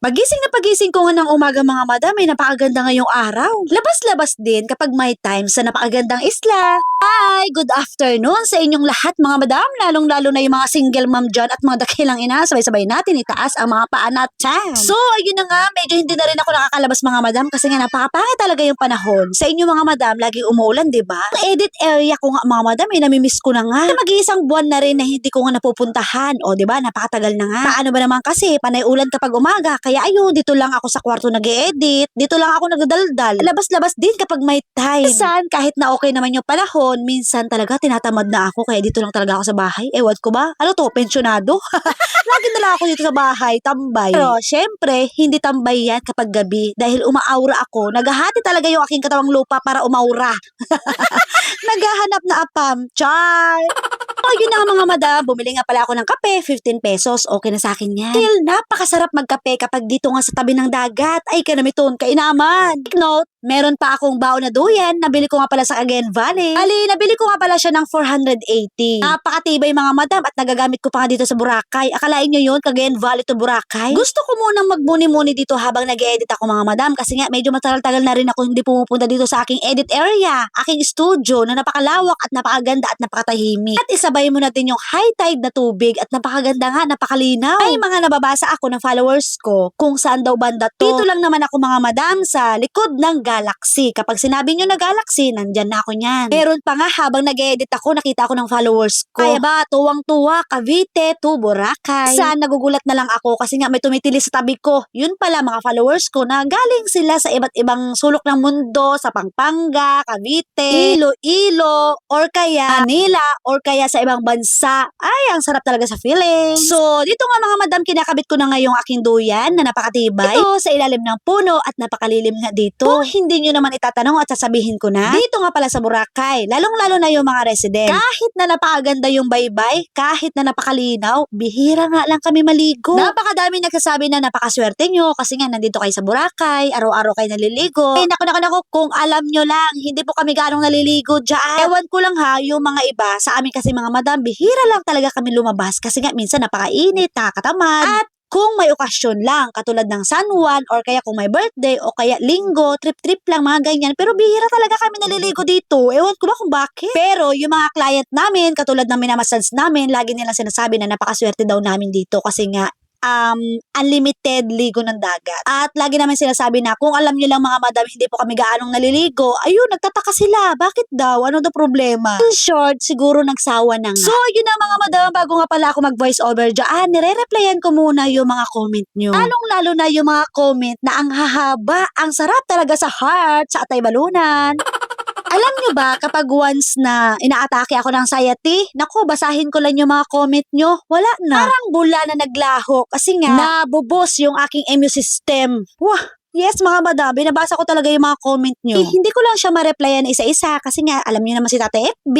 Pagising na pagising ko nga ng umaga mga madam, ay napakaganda ngayong araw. Labas-labas din kapag may time sa napakagandang isla. Hi! Good afternoon sa inyong lahat mga madam, lalong-lalo na yung mga single mom dyan at mga dakilang ina. Sabay-sabay natin itaas ang mga paa natin. So, ayun na nga, medyo hindi na rin ako nakakalabas mga madam kasi nga napakapangit talaga yung panahon. Sa inyo mga madam, laging umuulan, di ba? Ang edit area ko nga mga madam, eh, namimiss ko na nga. Mag-iisang buwan na rin na hindi ko nga napupuntahan. O, di ba? Napakatagal na nga. Paano ba naman kasi, panay ulan kapag umaga. Kaya ayun, dito lang ako sa kwarto nag edit Dito lang ako nagdaldal. Labas-labas din kapag may time. Minsan, kahit na okay naman yung panahon, minsan talaga tinatamad na ako. Kaya dito lang talaga ako sa bahay. Ewan ko ba? Ano to? Pensyonado? Lagi na lang ako dito sa bahay, tambay. Pero, syempre, hindi tambay yan kapag gabi. Dahil umaaura ako. Naghahati talaga yung aking katawang lupa para umaura. Naghahanap na apam. Char! Oh, yun na nga mga madam. Bumili nga pala ako ng kape, 15 pesos. Okay na sa akin yan. Still, napakasarap magkape kapag dito nga sa tabi ng dagat. Ay, kanamiton, kainaman. Take note, meron pa akong baon na duyan. Nabili ko nga pala sa Cagayan Valley. Ali, nabili ko nga pala siya ng 480. Napakatibay mga madam at nagagamit ko pa nga dito sa Boracay. Akalain nyo yun, Cagayan Valley to Boracay? Gusto ko munang magmuni-muni dito habang nag-edit ako mga madam kasi nga medyo matagal-tagal na rin ako hindi pumupunta dito sa aking edit area, aking studio na napakalawak at napakaganda at napakatahimik. At isabay mo natin yung high tide na tubig at napakaganda nga, napakalinaw. Ay mga nababasa ako ng followers ko kung saan daw banda to. Dito lang naman ako mga madam sa likod ng galaxy. Kapag sinabi nyo na galaxy, nandyan na ako niyan. Meron pa nga habang nag-edit ako, nakita ako ng followers ko. Kaya ba, tuwang-tuwa, Cavite to Boracay. Saan nagugulat na lang ako kasi nga may tumitili sa tabi ko. Yun pala mga followers ko na galing sila sa iba't ibang sulok ng mundo, sa Pampanga, Cavite, Iloilo, or kaya Manila, or kaya sa ibang bansa. Ay, ang sarap talaga sa feeling. So, dito nga mga madam, kinakabit ko na nga yung aking duyan na napakatibay. Ito sa ilalim ng puno at napakalilim nga dito. Kung hindi nyo naman itatanong at sasabihin ko na, dito nga pala sa Boracay, lalong-lalo na yung mga resident. Kahit na napakaganda yung baybay, kahit na napakalinaw, bihira nga lang kami maligo. Napakadami nagsasabi na napakaswerte nyo kasi nga nandito kayo sa Boracay, araw-araw kayo naliligo. Eh, naku, naku, naku, kung alam nyo lang, hindi po kami ganong naliligo dyan. Ewan ko lang ha, yung mga iba, sa amin kasi mga madam, bihira lang talaga kami lumabas kasi nga minsan napakainit, nakakatamad. At kung may okasyon lang, katulad ng San Juan, or kaya kung may birthday, o kaya linggo, trip-trip lang, mga ganyan. Pero bihira talaga kami naliligo dito. Ewan ko ba kung bakit. Pero yung mga client namin, katulad ng minamassage namin, lagi nilang sinasabi na napakaswerte daw namin dito kasi nga um, unlimited ligo ng dagat. At lagi namin sinasabi na kung alam nyo lang mga madam, hindi po kami gaanong naliligo, ayun, nagtataka sila. Bakit daw? Ano daw problema? In short, siguro nagsawa na nga. So, yun na mga madam, bago nga pala ako mag-voice over dyan, nire-replyan ko muna yung mga comment nyo. Lalong-lalo na yung mga comment na ang hahaba, ang sarap talaga sa heart, sa atay balunan. Alam nyo ba, kapag once na inaatake ako ng anxiety, naku, basahin ko lang yung mga comment nyo, wala na. Parang bula na naglaho kasi nga, nabubos yung aking immune system. Wah, Yes, mga madam, binabasa ko talaga yung mga comment nyo. Eh, hindi ko lang siya ma-replyan isa-isa kasi nga, alam niyo naman si Tate FB,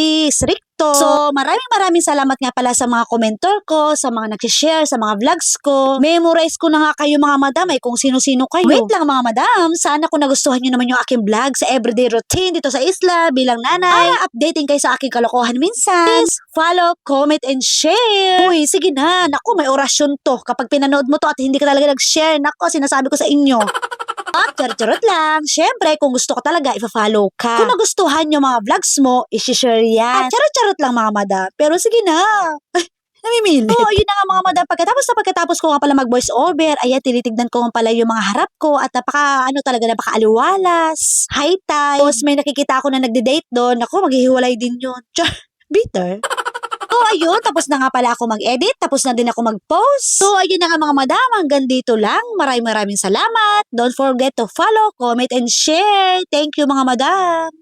strict So, maraming maraming salamat nga pala sa mga komentor ko, sa mga nag-share, sa mga vlogs ko. Memorize ko na nga kayo mga madam ay kung sino-sino kayo. Wait lang mga madam, sana kung nagustuhan nyo naman yung aking vlog sa everyday routine dito sa isla bilang nanay. Para updating kayo sa aking kalokohan minsan. Please follow, comment, and share. Uy, sige na. Naku, may orasyon to. Kapag pinanood mo to at hindi ka talaga nag-share, naku, sinasabi ko sa inyo. At charot lang. Siyempre, kung gusto ko talaga, ipa-follow ka. Kung nagustuhan yung mga vlogs mo, isi-share yan. At charot-charot lang mga mada. Pero sige na. Ay, namimilit. Oo, yun na nga mga madam. Pagkatapos na pagkatapos ko nga pala mag-voice over, ayan, tinitignan ko nga pala yung mga harap ko at napaka, ano talaga, napaka-aliwalas. High tide. Tapos may nakikita ako na nagde-date doon. Ako, maghihiwalay din yun. Char, bitter. So, ayun, tapos na nga pala ako mag-edit, tapos na din ako mag-post. So, ayun na nga mga madam, hanggang dito lang. Maraming maraming salamat. Don't forget to follow, comment, and share. Thank you mga madam.